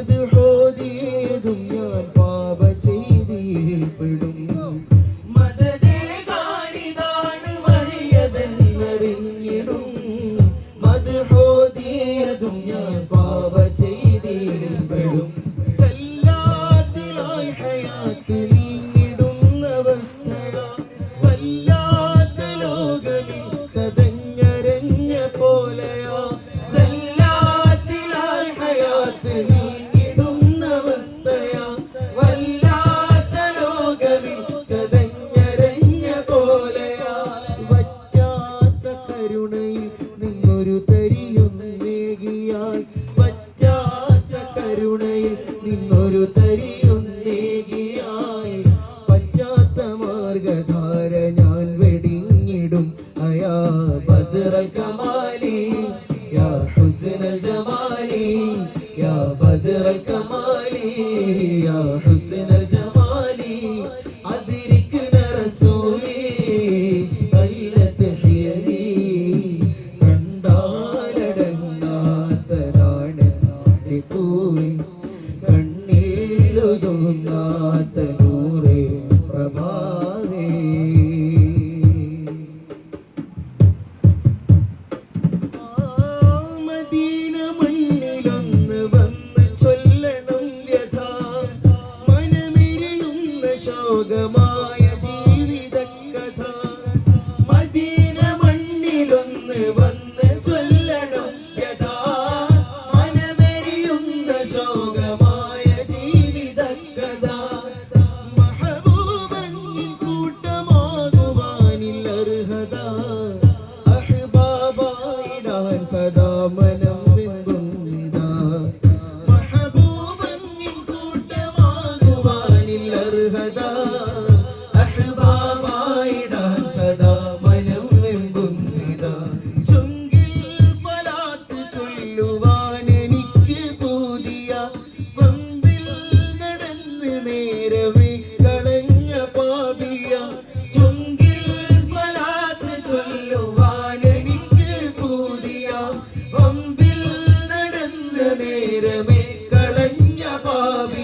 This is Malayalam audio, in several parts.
അത് ഹോദിയതും ഞാൻ പാപ ചെയ്തിയിൽ പെടും മതതേ കാണിതാണ് വഴിയതെന്നറിഞ്ഞിടും. മത് ഹോദിയതും ഞാൻ തരിയൊന്നേകിയാൽ പറ്റാത്ത കരുണയിൽ നിന്നൊരു തരിയൊന്നേകിയാൽ പറ്റാത്ത മാർഗധാര ഞാൻ വെടിഞ്ഞിടും. അയാ ബദ്രൽ കമാലി യാ ഹുസ്നൽ ജമാലി യാ ബദ്രൽ കമാലി യാ ഹുസ്നൽ നൽകുന്ന അഹ്ബാബാ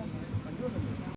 abi?